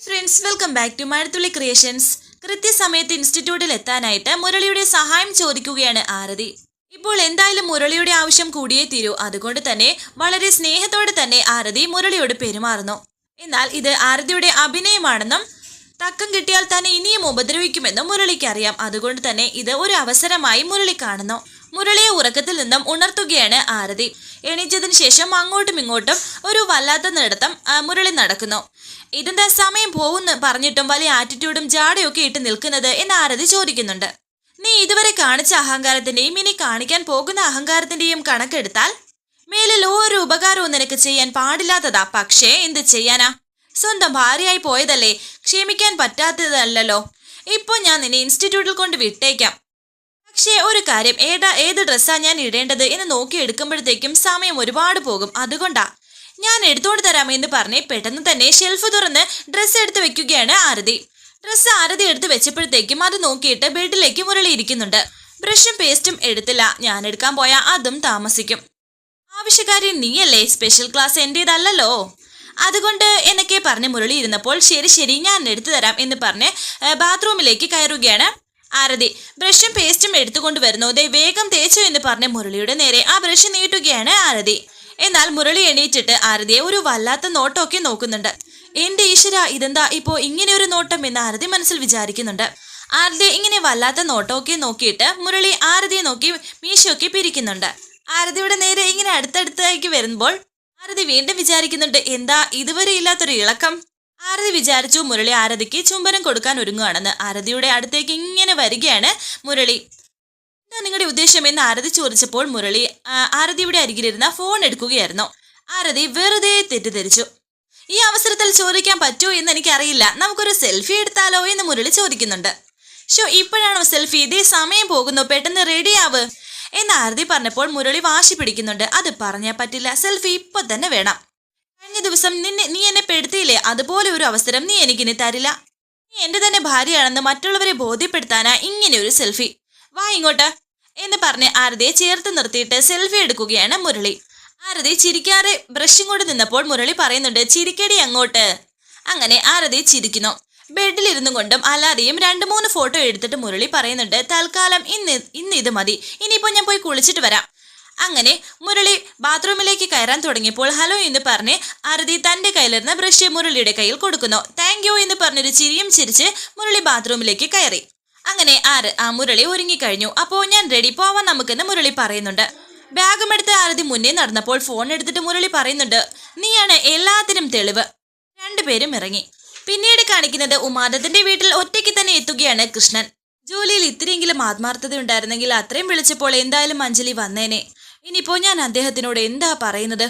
Friends welcome back to Mazhathulli creations കൃത്യസമയത്ത് ഇൻസ്റ്റിറ്റ്യൂട്ടിൽ എത്താനായിട്ട് മുരളിയുടെ സഹായം ചോദിക്കുകയാണ് ആരതി. ഇപ്പോൾ എന്തായാലും മുരളിയുടെ ആവശ്യം കൂടിയേ തീരൂ. അതുകൊണ്ട് തന്നെ വളരെ സ്നേഹത്തോടെ തന്നെ ആരതി മുരളിയോട് പെരുമാറുന്നു. എന്നാൽ ഇത് ആരതിയുടെ അഭിനയമാണെന്നും തക്കം കിട്ടിയാൽ തന്നെ ഇനിയും ഉപദ്രവിക്കുമെന്നും മുരളിക്കറിയാം. അതുകൊണ്ട് തന്നെ ഇത് ഒരു അവസരമായി മുരളി കാണുന്നു. മുരളിയെ ഉറക്കത്തിൽ നിന്നും ഉണർത്തുകയാണ് ആരതി. എണീച്ചതിന് ശേഷം അങ്ങോട്ടും ഇങ്ങോട്ടും ഒരു വല്ലാത്ത നടത്തം മുരളി നടക്കുന്നു. ഇതെന്താ സമയം പോകുന്നു പറഞ്ഞിട്ടും വലിയ ആറ്റിറ്റ്യൂഡും ജാടയൊക്കെ ഇട്ട് നിൽക്കുന്നത് എന്ന് ആരതി ചോദിക്കുന്നുണ്ട്. നീ ഇതുവരെ കാണിച്ച അഹങ്കാരത്തിന്റെയും ഇനി കാണിക്കാൻ പോകുന്ന അഹങ്കാരത്തിന്റെയും കണക്കെടുത്താൽ? മേലിൽ ഒരു ഉപകാരവും നിനക്ക് ചെയ്യാൻ പാടില്ലാത്തതാ. പക്ഷേ എന്ത് ചെയ്യാനാ? സ്വന്തം ഭാര്യയായി പോയതല്ലേ? ക്ഷമിക്കാൻ പറ്റാത്തതല്ലോ ഇപ്പോൾ ഞാൻ നിന്നെ ഇൻസ്റ്റിറ്റ്യൂട്ടിൽ കൊണ്ട് വിട്ടേക്കാം. പക്ഷേ ഒരു കാര്യം. ഏതാ ഏത് ഡ്രസ്സാ ഞാൻ ഇടേണ്ടത് എന്ന് നോക്കി എടുക്കുമ്പോഴത്തേക്കും സമയം ഒരുപാട് പോകും. അതുകൊണ്ടാ. ഞാൻ എടുത്തുകൊണ്ട് തരാം എന്ന് പറഞ്ഞ് പെട്ടെന്ന് തന്നെ ഷെൽഫ് തുറന്ന് ഡ്രസ്സ് എടുത്ത് വെക്കുകയാണ് ആരതി. ഡ്രസ്സ് ആരതി എടുത്ത് വെച്ചപ്പോഴത്തേക്കും അത് നോക്കിയിട്ട് ബെഡിലേക്ക് മുരളി ഇരിക്കുന്നുണ്ട് ബ്രഷും പേസ്റ്റും എടുത്തില്ല. ഞാൻ എടുക്കാൻ പോയാൽ അതും താമസിക്കും. ആവശ്യക്കാരി നീയല്ലേ? സ്പെഷ്യൽ ക്ലാസ് എന്റേതല്ലല്ലോ? അതുകൊണ്ട് എന്നൊക്കെ പറഞ്ഞ് മുരളി ഇരുന്നപ്പോൾ ശരി ശരി ഞാൻ എടുത്തു തരാം എന്ന് പറഞ്ഞ് ബാത്റൂമിലേക്ക് കയറുകയാണ് ആരതി. ബ്രഷും പേസ്റ്റും എടുത്തുകൊണ്ട് വരുന്നു ദേ വേഗം തേച്ചു എന്ന് പറഞ്ഞ് മുരളിയുടെ നേരെ ആ ബ്രഷ് നീട്ടുകയാണ് ആരതി. എന്നാൽ മുരളി എണീറ്റിട്ട് ആരതിയെ ഒരു വല്ലാത്ത നോട്ടമൊക്കെ നോക്കുന്നുണ്ട്. എന്റെ ഈശ്വര ഇതെന്താ ഇപ്പോ ഇങ്ങനെ ഒരു നോട്ടം? എന്ന് ആരതി മനസ്സിൽ വിചാരിക്കുന്നുണ്ട്. ആരതി ഇങ്ങനെ വല്ലാത്ത നോട്ടമൊക്കെ നോക്കിയിട്ട് മുരളി ആരതിയെ നോക്കി മീശയൊക്കെ പിരിക്കുന്നുണ്ട്. ആരതിയുടെ നേരെ ഇങ്ങനെ അടുത്തടുത്തേക്ക് വരുമ്പോൾ ആരതി വീണ്ടും വിചാരിക്കുന്നുണ്ട് എന്താ ഇതുവരെ ഇല്ലാത്തൊരു ഇളക്കം? ആരതി വിചാരിച്ചു മുരളി ആരതിക്ക് ചുംബനം കൊടുക്കാൻ ഒരുങ്ങുകയാണെന്ന് ആരതിയുടെ അടുത്തേക്ക് ഇങ്ങനെ വരികയാണ് മുരളി. നിങ്ങളുടെ ഉദ്ദേശം എന്ന് ആരതി ചോദിച്ചപ്പോൾ മുരളി ആരതിയുടെ അരികിലിരുന്ന ഫോൺ എടുക്കുകയായിരുന്നു. ആരതി വെറുതെ തെറ്റിദ്ധരിച്ചു. ഈ അവസരത്തിൽ ചോദിക്കാൻ പറ്റുമോ എന്ന് എനിക്കറിയില്ല. നമുക്കൊരു സെൽഫി എടുത്താലോ എന്ന് മുരളി ചോദിക്കുന്നുണ്ട്. ഷോ ഇപ്പോഴാണോ സെൽഫി ഇതേ സമയം പോകുന്നു. പെട്ടെന്ന് റെഡിയാവ് എന്ന് ആരതി പറഞ്ഞപ്പോൾ മുരളി വാശി പിടിക്കുന്നുണ്ട്. അത് പറഞ്ഞാൽ പറ്റില്ല. സെൽഫി ഇപ്പൊ തന്നെ വേണം. കഴിഞ്ഞ ദിവസം നിന്നെ നീ എന്നെ പെടുത്തിയില്ലേ? അതുപോലെ ഒരു അവസരം നീ എനിക്കിനി തരില്ല. നീ എന്റെ തന്നെ ഭാര്യയാണെന്ന് മറ്റുള്ളവരെ ബോധ്യപ്പെടുത്താനാ ഇങ്ങനെ ഒരു സെൽഫി വാ ഇങ്ങോട്ട്. എന്ന് പറഞ്ഞ് ആരതിയെ ചേർത്ത് നിർത്തിയിട്ട് സെൽഫി എടുക്കുകയാണ് മുരളി. ആരതി ചിരിക്കാതെ ബ്രഷും കൊണ്ട് നിന്നപ്പോൾ മുരളി പറയുന്നുണ്ട് ചിരിക്കടി അങ്ങോട്ട്. അങ്ങനെ ആരതി ചിരിക്കുന്നു. ബെഡിലിരുന്നു കൊണ്ടും അല്ലാതെയും രണ്ട് മൂന്ന് ഫോട്ടോ എടുത്തിട്ട് മുരളി പറയുന്നുണ്ട് തൽക്കാലം ഇന്ന് ഇന്ന് ഇത് മതി. ഇനിയിപ്പോൾ ഞാൻ പോയി കുളിച്ചിട്ട് വരാം. അങ്ങനെ മുരളി ബാത്റൂമിലേക്ക് കയറാൻ തുടങ്ങിയപ്പോൾ ഹലോ എന്ന് പറഞ്ഞ് ആരതി തന്റെ കയ്യിലിരുന്ന ബ്രഷ് മുരളിയുടെ കയ്യിൽ കൊടുക്കുന്നു. താങ്ക് യു എന്ന് പറഞ്ഞൊരു ചിരിയും ചിരിച്ച് മുരളി ബാത്റൂമിലേക്ക് കയറി. അങ്ങനെ ആര് ആ മുരളി ഒരുങ്ങിക്കഴിഞ്ഞു. അപ്പോ ഞാൻ റെഡി പോവാൻ നമുക്കെന്ന് മുരളി പറയുന്നുണ്ട്. ബാഗുമെടുത്ത് ആരതി മുന്നേ നടന്നപ്പോൾ ഫോൺ എടുത്തിട്ട് മുരളി പറയുന്നുണ്ട് നീയാണ് എല്ലാത്തിനും തെളിവ്. രണ്ടുപേരും ഇറങ്ങി. പിന്നീട് കാണിക്കുന്നത് ഉമാദത്തിന്റെ വീട്ടിൽ ഒറ്റയ്ക്ക് തന്നെ എത്തുകയാണ് കൃഷ്ണൻ. ജോലിയിൽ ഇത്രയെങ്കിലും ആത്മാർത്ഥത ഉണ്ടായിരുന്നെങ്കിൽ അത്രയും വിളിച്ചപ്പോൾ എന്തായാലും അഞ്ജലി വന്നേനെ. ഇനിയിപ്പോ ഞാൻ അദ്ദേഹത്തിനോട് എന്താ പറയുന്നത്?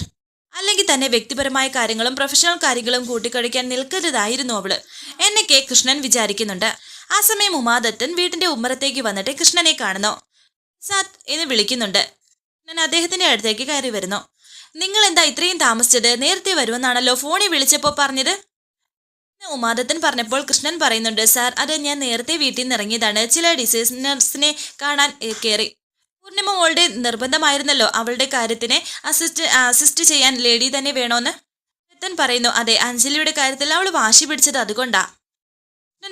അല്ലെങ്കിൽ തന്നെ വ്യക്തിപരമായ കാര്യങ്ങളും പ്രൊഫഷണൽ കാര്യങ്ങളും കൂട്ടിക്കഴിക്കാൻ നിൽക്കരുതായിരുന്നു അവൾ. എന്നൊക്കെ കൃഷ്ണൻ വിചാരിക്കുന്നുണ്ട്. ആ സമയം ഉമാദത്തൻ വീട്ടിന്റെ ഉമ്മറത്തേക്ക് വന്നിട്ട് കൃഷ്ണനെ കാണുന്നു. സാത്ത് എന്ന് വിളിക്കുന്നുണ്ട്. കൃഷ്ണൻ അദ്ദേഹത്തിന്റെ അടുത്തേക്ക് കയറി വരുന്നു. നിങ്ങൾ എന്താ ഇത്രയും താമസിച്ചത്? നേരത്തെ വരുമെന്നാണല്ലോ ഫോണിൽ വിളിച്ചപ്പോൾ പറഞ്ഞത്. ഉമാദത്തൻ പറഞ്ഞപ്പോൾ കൃഷ്ണൻ പറയുന്നുണ്ട് സാർ അത് ഞാൻ നേരത്തെ വീട്ടിൽ നിന്ന് ഇറങ്ങിയതാണ്. ചില ഡിസൈനേഴ്സിനെ കാണാൻ കയറി പൂർണിമ മോളുടെ നിർബന്ധമായിരുന്നല്ലോ അവളുടെ കാര്യത്തിന് അസിസ്റ്റ് അസിസ്റ്റ് ചെയ്യാൻ ലേഡി തന്നെ വേണോന്ന്? ദത്തൻ പറയുന്നു അതെ അഞ്ജലിയുടെ കാര്യത്തിൽ അവൾ വാശി പിടിച്ചത് അതുകൊണ്ടാ.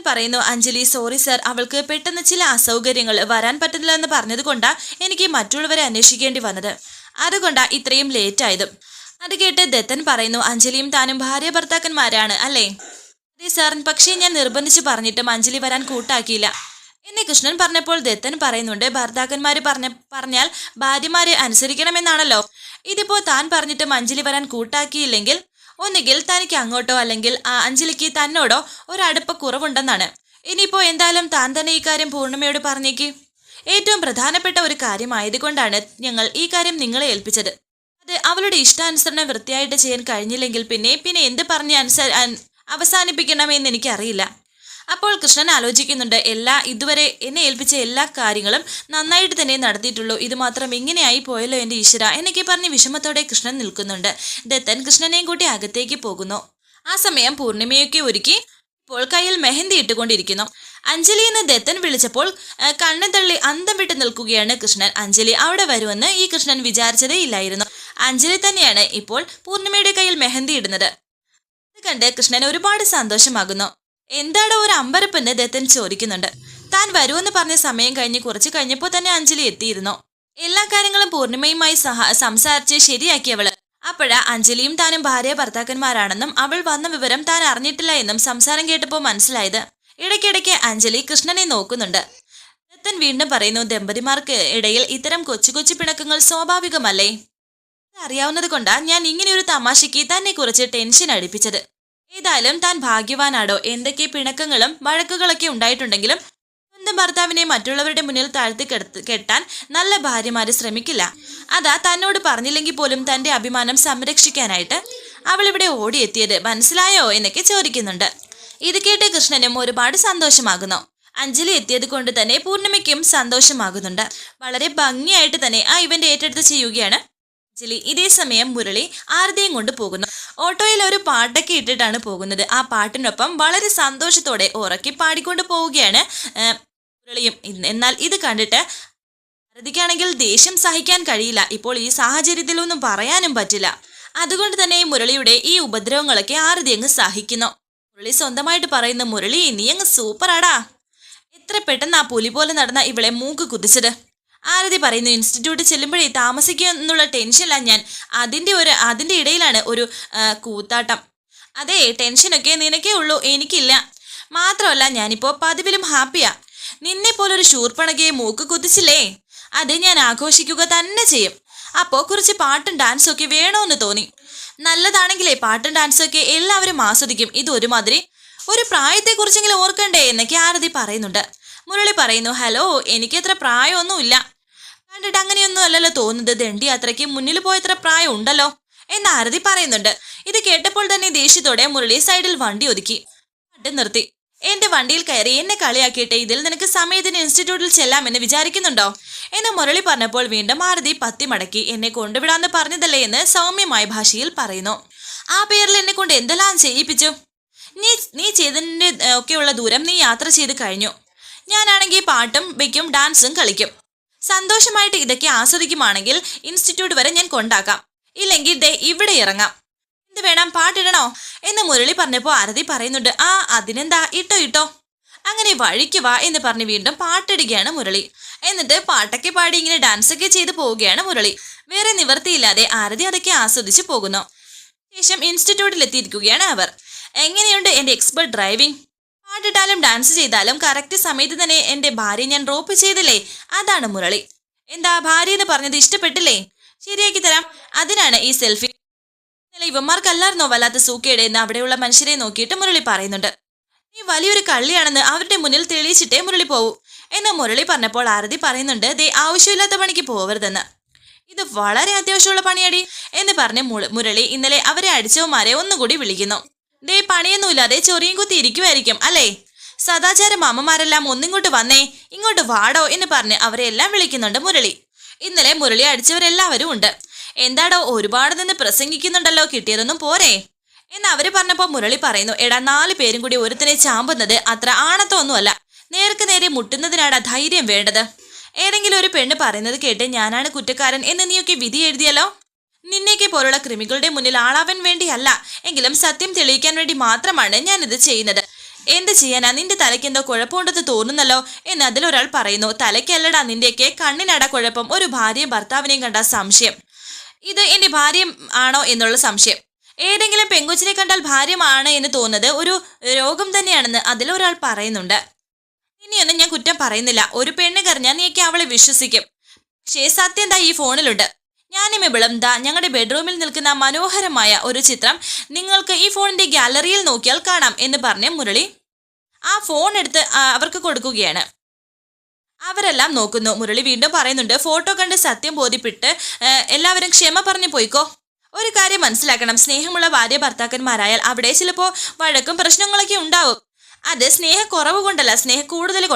പറയുന്നു അഞ്ജലി സോറി സർ അവൾക്ക് പെട്ടെന്ന് ചില അസൗകര്യങ്ങൾ വരാൻ പറ്റുന്നില്ല എന്ന് പറഞ്ഞതുകൊണ്ടാ എനിക്ക് മറ്റുള്ളവരെ അന്വേഷിക്കേണ്ടി വന്നത്. അതുകൊണ്ടാ ഇത്രയും ലേറ്റ് ആയതും. അത് കേട്ട് ദത്തൻ പറയുന്നു അഞ്ജലിയും താനും ഭാര്യ ഭർത്താക്കന്മാരാണ് അല്ലേ? അതെ സാർ പക്ഷേ ഞാൻ നിർബന്ധിച്ച് പറഞ്ഞിട്ടും അഞ്ജലി വരാൻ കൂട്ടാക്കിയില്ല. എന്നെ കൃഷ്ണൻ പറഞ്ഞപ്പോൾ ദത്തൻ പറയുന്നുണ്ട് ഭർത്താക്കന്മാര് പറഞ്ഞ പറഞ്ഞാൽ ഭാര്യമാരെ അനുസരിക്കണമെന്നാണല്ലോ. ഇതിപ്പോ താൻ പറഞ്ഞിട്ടും അഞ്ജലി വരാൻ കൂട്ടാക്കിയില്ലെങ്കിൽ ഒന്നുകിൽ തനിക്ക് അങ്ങോട്ടോ അല്ലെങ്കിൽ ആ അഞ്ജലിക്ക് തന്നോടോ ഒരടുപ്പ കുറവുണ്ടെന്നാണ്. ഇനിയിപ്പോ എന്തായാലും താൻ തന്നെ ഈ കാര്യം പൂർണിമയോട് പറഞ്ഞേക്ക്. ഏറ്റവും പ്രധാനപ്പെട്ട ഒരു കാര്യമായതുകൊണ്ടാണ് ഞങ്ങൾ ഈ കാര്യം നിങ്ങളെ ഏൽപ്പിച്ചത്. അത് അവളുടെ ഇഷ്ടാനുസരണം വൃത്തിയായിട്ട് ചെയ്യാൻ കഴിഞ്ഞില്ലെങ്കിൽ പിന്നെ പിന്നെ എന്ത് പറഞ്ഞ് അവസാനിപ്പിക്കണമെന്ന് എനിക്കറിയില്ല. അപ്പോൾ കൃഷ്ണൻ ആലോചിക്കുന്നുണ്ട് എല്ലാ ഇതുവരെ എന്നെ ഏൽപ്പിച്ച എല്ലാ കാര്യങ്ങളും നന്നായിട്ട് തന്നെ നടത്തിയിട്ടുള്ളൂ. ഇത് മാത്രം ഇങ്ങനെയായി പോയല്ലോ എന്റെ ഈശ്വര എന്നൊക്കെ പറഞ്ഞ് വിഷമത്തോടെ കൃഷ്ണൻ നിൽക്കുന്നുണ്ട്. ദത്തൻ കൃഷ്ണനെയും കൂട്ടി അകത്തേക്ക് പോകുന്നു. ആ സമയം പൂർണിമയൊക്കെ ഒരുക്കി ഇപ്പോൾ കയ്യിൽ മെഹന്തി ഇട്ടുകൊണ്ടിരിക്കുന്നു. അഞ്ജലി എന്ന് ദത്തൻ വിളിച്ചപ്പോൾ കണ്ണൻ കണ്ണു തള്ളി അന്തം വിട്ട് നിൽക്കുകയാണ് കൃഷ്ണൻ. അഞ്ജലി അവിടെ വരുമെന്ന് ഈ കൃഷ്ണൻ വിചാരിച്ചതേ ഇല്ലായിരുന്നു. അഞ്ജലി തന്നെയാണ് ഇപ്പോൾ പൂർണിമയുടെ കയ്യിൽ മെഹന്തി ഇടുന്നത്. അത് കണ്ട് കൃഷ്ണൻ ഒരുപാട് സന്തോഷമാകുന്നു. എന്താടോ ഒരു അമ്പരപ്പെന്ന് ദത്തൻ ചോദിക്കുന്നുണ്ട്. താൻ വരുമെന്ന് പറഞ്ഞ സമയം കഴിഞ്ഞ് കുറച്ച് കഴിഞ്ഞപ്പോൾ തന്നെ അഞ്ജലി എത്തിയിരുന്നു. എല്ലാ കാര്യങ്ങളും പൂർണിമയുമായി സഹ സംസാരിച്ച് ശരിയാക്കിയവൾ. അപ്പോഴാ അഞ്ജലിയും താനും ഭാര്യ ഭർത്താക്കന്മാരാണെന്നും അവൾ വന്ന വിവരം താൻ അറിഞ്ഞിട്ടില്ല എന്നും സംസാരം കേട്ടപ്പോൾ മനസ്സിലായത്. ഇടയ്ക്കിടയ്ക്ക് അഞ്ജലി കൃഷ്ണനെ നോക്കുന്നുണ്ട്. ദത്തൻ വീണ്ടും പറയുന്നു ദമ്പതിമാർക്ക് ഇടയിൽ ഇത്തരം കൊച്ചു കൊച്ചു പിണക്കങ്ങൾ സ്വാഭാവികമല്ലേ? അറിയാവുന്നത് കൊണ്ടാ ഞാൻ ഇങ്ങനെയൊരു തമാശയ്ക്ക് തന്നെ കുറിച്ച് ടെൻഷൻ അടിപ്പിച്ചത്. ഏതായാലും താൻ ഭാഗ്യവാനാടോ എന്തൊക്കെ പിണക്കങ്ങളും വഴക്കുകളൊക്കെ ഉണ്ടായിട്ടുണ്ടെങ്കിലും സ്വന്തം ഭർത്താവിനെ മറ്റുള്ളവരുടെ മുന്നിൽ താഴ്ത്തി കെട്ടാൻ നല്ല ഭാര്യമാര് ശ്രമിക്കില്ല. അതാ തന്നോട് പറഞ്ഞില്ലെങ്കിൽ പോലും തന്റെ അഭിമാനം സംരക്ഷിക്കാനായിട്ട് അവൾ ഇവിടെ ഓടിയെത്തിയത്. മനസ്സിലായോ? എന്നൊക്കെ ചോദിക്കുന്നുണ്ട്. ഇത് കേട്ട് കൃഷ്ണനും ഒരുപാട് സന്തോഷമാകുന്നു. അഞ്ജലി എത്തിയത് കൊണ്ട് തന്നെ പൂർണിമയ്ക്കും സന്തോഷമാകുന്നുണ്ട്. വളരെ ഭംഗിയായിട്ട് തന്നെ ആ ഇവന്റ് ഏറ്റെടുത്ത് ചെയ്യുകയാണ് അഞ്ജലി ഇതേ സമയം മുരളി ആരതിയും കൊണ്ട് പോകുന്നു. ഓട്ടോയിൽ ഒരു പാട്ടൊക്കെ ഇട്ടിട്ടാണ് പോകുന്നത്. ആ പാട്ടിനൊപ്പം വളരെ സന്തോഷത്തോടെ ഉറക്കി പാടിക്കൊണ്ട് പോവുകയാണ് മുരളിയും. എന്നാൽ ഇത് കണ്ടിട്ട് ആരതിക്കാണെങ്കിൽ ദേഷ്യം സഹിക്കാൻ കഴിയില്ല. ഇപ്പോൾ ഈ സാഹചര്യത്തിലൊന്നും പറയാനും പറ്റില്ല. അതുകൊണ്ട് തന്നെ മുരളിയുടെ ഈ ഉപദ്രവങ്ങളൊക്കെ ആരതി അങ്ങ് സഹിക്കുന്നു. മുരളി സ്വന്തമായിട്ട് പറയുന്ന മുരളി നീ അങ്ങ് സൂപ്പറാടാ. എത്ര പെട്ടെന്ന് ആ പുലി പോലെ നടന്ന ഇവളെ മൂക്ക് കുതിച്ചത്. ആരതി പറയുന്നു ഇൻസ്റ്റിറ്റ്യൂട്ട് ചെല്ലുമ്പോഴേ താമസിക്കുക എന്നുള്ള ടെൻഷനില്ല ഞാൻ. അതിന്റെ ഒരു അതിന്റെ ഇടയിലാണ് ഒരു കൂത്താട്ടം. അതെ ടെൻഷനൊക്കെ നിനക്കേ ഉള്ളൂ എനിക്കില്ല. മാത്രമല്ല ഞാനിപ്പോൾ പതിവിലും ഹാപ്പിയാ. നിന്നെ പോലൊരു ശൂർപ്പണകയെ മൂക്ക് കുതിച്ചില്ലേ അത് ഞാൻ ആഘോഷിക്കുക തന്നെ ചെയ്യും. അപ്പോൾ കുറച്ച് പാട്ടും ഡാൻസും ഒക്കെ വേണമെന്ന് തോന്നി. നല്ലതാണെങ്കിലേ പാട്ടും ഡാൻസും ഒക്കെ എല്ലാവരും ആസ്വദിക്കും. ഇത് ഒരുമാതിരി ഒരു പ്രായത്തെക്കുറിച്ചെങ്കിലും ഓർക്കണ്ടേ എന്നൊക്കെ ആരതി പറയുന്നുണ്ട്. മുരളി പറയുന്നു ഹലോ എനിക്കത്ര പ്രായമൊന്നുമില്ല. കണ്ടിട്ട് അങ്ങനെയൊന്നും അല്ലല്ലോ തോന്നുന്നത്. ദണ്ഡി യാത്രയ്ക്ക് മുന്നിൽ പോയത്ര പ്രായം ഉണ്ടല്ലോ എന്ന് ആരതി പറയുന്നുണ്ട്. ഇത് കേട്ടപ്പോൾ തന്നെ ദേഷ്യത്തോടെ മുരളി സൈഡിൽ വണ്ടി ഒതുക്കി. വണ്ടി നിർത്തി. എന്റെ വണ്ടിയിൽ കയറി എന്നെ കളിയാക്കിയിട്ട് ഇതിൽ നിനക്ക് സമയത്തിന് ഇൻസ്റ്റിറ്റ്യൂട്ടിൽ ചെല്ലാമെന്ന് വിചാരിക്കുന്നുണ്ടോ? എന്ന് മുരളി പറഞ്ഞപ്പോൾ വീണ്ടും ആരതി പത്തി മടക്കി എന്നെ കൊണ്ടുവിടാന്ന് പറഞ്ഞതല്ലേ എന്ന് സൗമ്യമായ ഭാഷയിൽ പറയുന്നു. ആ പേരിൽ എന്നെ കൊണ്ട് എന്തെല്ലാം ചെയ്യിപ്പിച്ചു? നീ നീ ചെയ്തതിന്റെ ഒക്കെയുള്ള ദൂരം നീ യാത്ര ചെയ്ത് കഴിഞ്ഞു. ഞാനാണെങ്കിൽ പാട്ടും വെക്കും ഡാൻസും കളിക്കും. സന്തോഷമായിട്ട് ഇതൊക്കെ ആസ്വദിക്കുവാണെങ്കിൽ ഇൻസ്റ്റിറ്റ്യൂട്ട് വരെ ഞാൻ കൊണ്ടാക്കാം. ഇല്ലെങ്കിൽ ദേ ഇവിടെ ഇറങ്ങാം. എന്ത് വേണം? പാട്ടിടണോ? എന്ന് മുരളി പറഞ്ഞപ്പോൾ ആരതി പറയുന്നുണ്ട് ആ അതിനെന്താ? ഇട്ടോ ഇട്ടോ. അങ്ങനെ വഴിക്ക് വാ എന്ന് പറഞ്ഞ് വീണ്ടും പാട്ടിടുകയാണ് മുരളി. എന്നിട്ട് പാട്ടൊക്കെ പാടി ഇങ്ങനെ ഡാൻസ് ഒക്കെ ചെയ്ത് പോവുകയാണ് മുരളി. വേറെ നിവർത്തിയില്ലാതെ ആരതി അതൊക്കെ ആസ്വദിച്ച് പോകുന്നു. ശേഷം ഇൻസ്റ്റിറ്റ്യൂട്ടിൽ എത്തിയിരിക്കുകയാണ് അവർ. എങ്ങനെയുണ്ട് എന്റെ എക്സ്പെർട്ട് ഡ്രൈവിംഗ്? പാട്ടിട്ടാലും ഡാൻസ് ചെയ്താലും കറക്റ്റ് സമയത്ത് തന്നെ എന്റെ ഭാര്യ ഞാൻ ഡ്രോപ്പ് ചെയ്തില്ലേ? അതാണ് മുരളി. എന്താ ഭാര്യ എന്ന് പറഞ്ഞത് ഇഷ്ടപ്പെട്ടില്ലേ? ശരിയാക്കി തരാം. അതിനാണ് ഈ സെൽഫി ഇന്നലെ ഇവന്മാർക്കല്ലായിരുന്നോ വല്ലാത്ത സൂക്കേടെ എന്ന് അവിടെയുള്ള മനുഷ്യരെ നോക്കിയിട്ട് മുരളി പറയുന്നുണ്ട്. നീ വലിയൊരു കള്ളിയാണെന്ന് അവരുടെ മുന്നിൽ തെളിയിച്ചിട്ടേ മുരളി പോവൂ. എന്ന് മുരളി പറഞ്ഞപ്പോൾ ആരതി പറയുന്നുണ്ട് ദേ ആവശ്യമില്ലാത്ത പണിക്ക് പോവരുതെന്ന്. ഇത് വളരെ അത്യാവശ്യമുള്ള പണിയടി എന്ന് പറഞ്ഞ് മുരളി ഇന്നലെ അവരെ അടിച്ചവന്മാരെ ഒന്നുകൂടി വിളിക്കുന്നു. ദേ പണിയൊന്നുമില്ലാതെ ചൊറിയും കുത്തി ഇരിക്കുമായിരിക്കും അല്ലേ? സദാചാര മാമന്മാരെല്ലാം ഒന്നിങ്ങോട്ട് വന്നേ ഇങ്ങോട്ട് വാടോ എന്ന് പറഞ്ഞ് അവരെ എല്ലാം വിളിക്കുന്നുണ്ട് മുരളി. ഇന്നലെ മുരളി അടിച്ചവരെല്ലാവരും ഉണ്ട്. എന്താടോ ഒരുപാട് നിന്ന് പ്രസംഗിക്കുന്നുണ്ടല്ലോ കിട്ടിയതൊന്നും പോരെ? എന്ന് അവർ പറഞ്ഞപ്പോ മുരളി പറയുന്നു എടാ നാല് പേരും കൂടി ഒരുത്തിനെ ചാമ്പുന്നത് അത്ര ആണത്തൊന്നുമല്ല. നേർക്ക് നേരെ മുട്ടുന്നതിനാണ് ധൈര്യം വേണ്ടത്? ഏതെങ്കിലും ഒരു പെണ്ണ് പറയുന്നത് കേട്ട് ഞാനാണ് കുറ്റക്കാരൻ എന്ന് നീയൊക്കെ വിധി എഴുതിയല്ലോ? നിന്നെയൊക്കെ പോലുള്ള കൃമികളുടെ മുന്നിൽ ആളാവാൻ വേണ്ടിയല്ല. എങ്കിലും സത്യം തെളിയിക്കാൻ വേണ്ടി മാത്രമാണ് ഞാനിത് ചെയ്യുന്നത്. എന്ത് ചെയ്യാനാ? നിന്റെ തലയ്ക്ക് എന്തോ കുഴപ്പമുണ്ടെന്ന് തോന്നുന്നല്ലോ എന്ന് അതിലൊരാൾ പറയുന്നു. തലയ്ക്കല്ലടാ നിന്റെയൊക്കെ കണ്ണിനട കുഴപ്പം. ഒരു ഭാര്യയും ഭർത്താവിനെയും കണ്ട സംശയം. ഇത് എന്റെ ഭാര്യ ആണോ എന്നുള്ള സംശയം. ഏതെങ്കിലും പെങ്കൊച്ചിനെ കണ്ടാൽ ഭാര്യമാണ് എന്ന് തോന്നുന്നത് ഒരു രോഗം തന്നെയാണെന്ന് അതിലൊരാൾ പറയുന്നുണ്ട്. ഇനിയൊന്നും ഞാൻ കുറ്റം പറയുന്നില്ല. ഒരു പെണ്ണ് കറിഞ്ഞാൽ നീയൊക്കെ അവളെ വിശ്വസിക്കും. പക്ഷേ സത്യം എന്താ ഈ ഫോണിലുണ്ട്. ഞാനും ഇവളും ദാ ഞങ്ങളുടെ ബെഡ്റൂമിൽ നിൽക്കുന്ന മനോഹരമായ ഒരു ചിത്രം നിങ്ങൾക്ക് ഈ ഫോണിന്റെ ഗാലറിയിൽ നോക്കിയാൽ കാണാം എന്ന് പറഞ്ഞ് മുരളി ആ ഫോൺ എടുത്ത് അവർക്ക് കൊടുക്കുകയാണ്. അവരെല്ലാം നോക്കുന്നു. മുരളി വീണ്ടും പറയുന്നുണ്ട് ഫോട്ടോ കണ്ട് സത്യം ബോധ്യപ്പെട്ട് എല്ലാവരും ക്ഷമ പറഞ്ഞു പോയിക്കോ. ഒരു കാര്യം മനസ്സിലാക്കണം. സ്നേഹമുള്ള ഭാര്യ ഭർത്താക്കന്മാരായാൽ അവിടെ ചിലപ്പോൾ വഴക്കും പ്രശ്നങ്ങളൊക്കെ ഉണ്ടാവും. അത് സ്നേഹക്കുറവ് കൊണ്ടല്ല സ്നേഹ കൂടുതൽ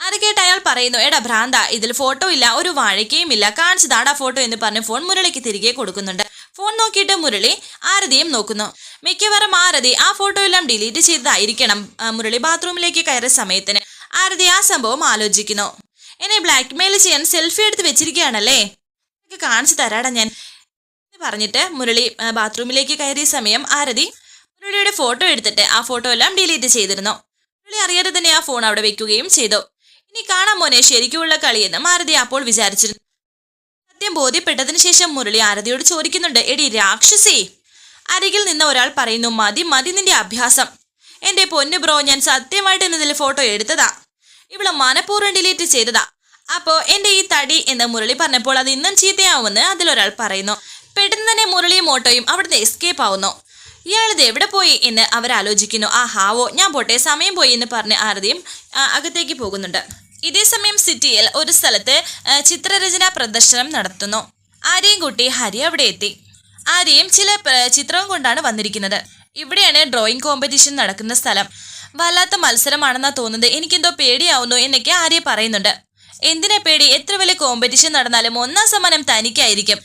അത് കേട്ട് അയാൾ പറയുന്നു എടാ ഭ്രാന്ത ഇതിൽ ഫോട്ടോ ഇല്ല ഒരു വാഴയ്ക്കയും ഇല്ല. കാണിച്ചതാടാ ഫോട്ടോ എന്ന് പറഞ്ഞ് ഫോൺ മുരളിക്ക് തിരികെ കൊടുക്കുന്നുണ്ട്. ഫോൺ നോക്കിയിട്ട് മുരളി ആരതിയും നോക്കുന്നു. മിക്കവാറും ആരതി ആ ഫോട്ടോ എല്ലാം ഡിലീറ്റ് ചെയ്തതായിരിക്കണം മുരളി ബാത്റൂമിലേക്ക് കയറിയ സമയത്തിന്. ആരതി ആ സംഭവം ആലോചിക്കുന്നു. എന്നെ ബ്ലാക്ക് മെയിൽ ചെയ്യാൻ സെൽഫി എടുത്ത് വെച്ചിരിക്കുകയാണല്ലേ? കാണിച്ചു തരാടാ ഞാൻ. പറഞ്ഞിട്ട് മുരളി ബാത്റൂമിലേക്ക് കയറിയ സമയം ആരതി മുരളിയുടെ ഫോട്ടോ എടുത്തിട്ട് ആ ഫോട്ടോ എല്ലാം ഡിലീറ്റ് ചെയ്തിരുന്നു. മുരളി അറിയാതെ തന്നെ ആ ഫോൺ അവിടെ വെക്കുകയും ചെയ്തു. ഇനി കാണാൻ മോനെ ശരിക്കുമുള്ള കളിയെന്ന് മാരുതി അപ്പോൾ വിചാരിച്ചിരുന്നു. സത്യം ബോധ്യപ്പെട്ടതിന് ശേഷം മുരളി ആരതിയോട് ചോദിക്കുന്നുണ്ട് എടി രാക്ഷസി! അരികിൽ നിന്ന് ഒരാൾ പറയുന്നു മതി മതി നിന്റെ അഭ്യാസം. എന്റെ പൊന്നു ബ്രോ ഞാൻ സത്യമായിട്ട് ഇന്നതിൽ ഫോട്ടോ എടുത്തതാ. ഇവൾ മനഃപൂർവം ഡിലീറ്റ് ചെയ്തതാ. അപ്പോ എന്റെ ഈ തടി എന്ന് മുരളി പറഞ്ഞപ്പോൾ അത് ഇന്നും ചീത്തയാവുമെന്ന് അതിലൊരാൾ പറയുന്നു. പെട്ടെന്ന് തന്നെ മുരളിയും ഓട്ടോയും അവിടുന്ന് എസ്കേപ്പ് ആവുന്നു. ഇയാളിത് എവിടെ പോയി എന്ന് അവർ ആലോചിക്കുന്നു. ആ ഹാവോ ഞാൻ പോട്ടെ സമയം പോയി എന്ന് പറഞ്ഞ് ആരതിയും അകത്തേക്ക് പോകുന്നുണ്ട്. ഇതേ സമയം സിറ്റിയിൽ ഒരു സ്ഥലത്ത് ചിത്രരചന പ്രദർശനം നടത്തുന്നു. ആരെയും കൂട്ടി ഹരി അവിടെ എത്തി. ആരെയും ചില ചിത്രവും കൊണ്ടാണ് വന്നിരിക്കുന്നത്. ഇവിടെയാണ് ഡ്രോയിങ് കോമ്പറ്റീഷൻ നടക്കുന്ന സ്ഥലം. വല്ലാത്ത മത്സരമാണെന്നാ തോന്നുന്നത്. എനിക്കെന്തോ പേടിയാവുന്നു എന്നൊക്കെ ആര്യ പറയുന്നുണ്ട്. എന്തിനാ പേടി? എത്ര വലിയ കോമ്പറ്റീഷൻ നടന്നാലും ഒന്നാം സമ്മാനം തനിക്കായിരിക്കും.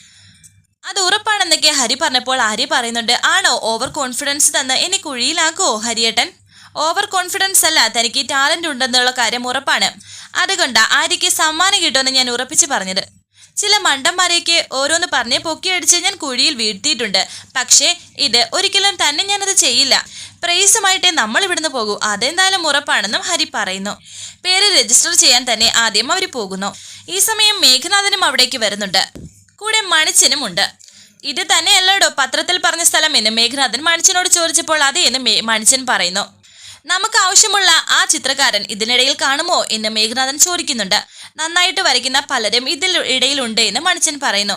അത് ഉറപ്പാണെന്നൊക്കെ ഹരി പറഞ്ഞപ്പോൾ ആര്യ പറയുന്നുണ്ട് ആണോ? ഓവർ കോൺഫിഡൻസ് തന്ന് എന്നെ കുഴിയിലാക്കോ ഹരിയേട്ടൻ? ഓവർ കോൺഫിഡൻസ് അല്ല തനിക്ക് ടാലന്റ് ഉണ്ടെന്നുള്ള കാര്യം ഉറപ്പാണ്. അതുകൊണ്ട് ആര്യയ്ക്ക് സമ്മാനം കിട്ടുമെന്ന് ഞാൻ ഉറപ്പിച്ച് പറഞ്ഞത്. ചില മണ്ടന്മാരെയൊക്കെ ഓരോന്ന് പറഞ്ഞ് പൊക്കിയടിച്ച് ഞാൻ കുഴിയിൽ വീഴ്ത്തിയിട്ടുണ്ട്. പക്ഷേ ഇത് ഒരിക്കലും തന്നെ ഞാനത് ചെയ്യില്ല. പ്രൈസുമായിട്ടേ നമ്മൾ ഇവിടുന്ന് പോകൂ. അതെന്തായാലും ഉറപ്പാണെന്നും ഹരി പറയുന്നു. പേര് രജിസ്റ്റർ ചെയ്യാൻ തന്നെ ആദ്യം അവർ പോകുന്നു. ഈ സമയം മേഘനാഥനും അവിടേക്ക് വരുന്നുണ്ട്. കൂടെ മണിച്ചനും ഉണ്ട്. ഇത് തന്നെയല്ലോ പത്രത്തിൽ പറഞ്ഞ സ്ഥലം എന്ന് മേഘനാഥൻ മണിച്ചനോട് ചോദിച്ചപ്പോൾ അതെ എന്ന് മണിച്ചൻ പറയുന്നു. നമുക്ക് ആവശ്യമുള്ള ആ ചിത്രകാരൻ ഇതിനിടയിൽ കാണുമോ എന്ന് മേഘനാഥൻ ചോദിക്കുന്നുണ്ട്. നന്നായിട്ട് വരയ്ക്കുന്ന പലരും ഇതിൽ ഇടയിലുണ്ട് എന്ന് മണിച്ചൻ പറയുന്നു.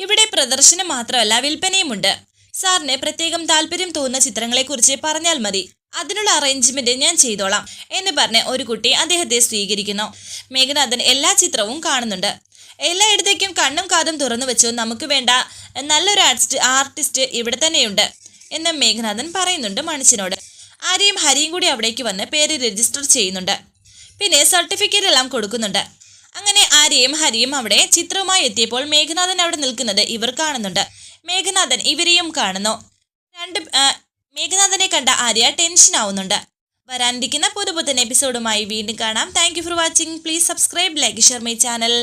ഇവിടെ പ്രദർശനം മാത്രമല്ല വിൽപ്പനയുമുണ്ട് സാറിന് പ്രത്യേകം താല്പര്യം തോന്നുന്ന ചിത്രങ്ങളെക്കുറിച്ച് പറഞ്ഞാൽ മതി. അതിനുള്ള അറേഞ്ച്മെന്റ് ഞാൻ ചെയ്തോളാം എന്ന് പറഞ്ഞ് ഒരു കുട്ടി അദ്ദേഹത്തെ സ്വീകരിക്കുന്നു. മേഘനാഥൻ എല്ലാ ചിത്രവും കാണുന്നുണ്ട്. എല്ലായിടത്തേക്കും കണ്ണും കാതും തുറന്നു വെച്ചു. നമുക്ക് വേണ്ട. നല്ലൊരു ആർട്ടിസ്റ്റ് ആർട്ടിസ്റ്റ് ഇവിടെ തന്നെയുണ്ട് എന്ന് മേഘനാഥൻ പറയുന്നുണ്ട് മണിച്ചിനോട്. ആരെയും ഹരിയും കൂടി അവിടേക്ക് വന്ന് പേര് രജിസ്റ്റർ ചെയ്യുന്നുണ്ട്. പിന്നെ സർട്ടിഫിക്കറ്റ് എല്ലാം കൊടുക്കുന്നുണ്ട്. അങ്ങനെ ആര്യയും ഹരിയും അവിടെ ചിത്രവുമായി എത്തിയപ്പോൾ മേഘനാഥൻ അവിടെ നിൽക്കുന്നത് ഇവർ കാണുന്നുണ്ട്. മേഘനാഥൻ ഇവരെയും കാണുന്നു. രണ്ട് മേഘനാഥനെ കണ്ട ആര്യ ടെൻഷൻ ആവുന്നുണ്ട്. വരാനിരിക്കുന്ന പുതുപുത്തൻ എപ്പിസോഡുമായി വീണ്ടും കാണാം. Thank for watching please subscribe like share my channel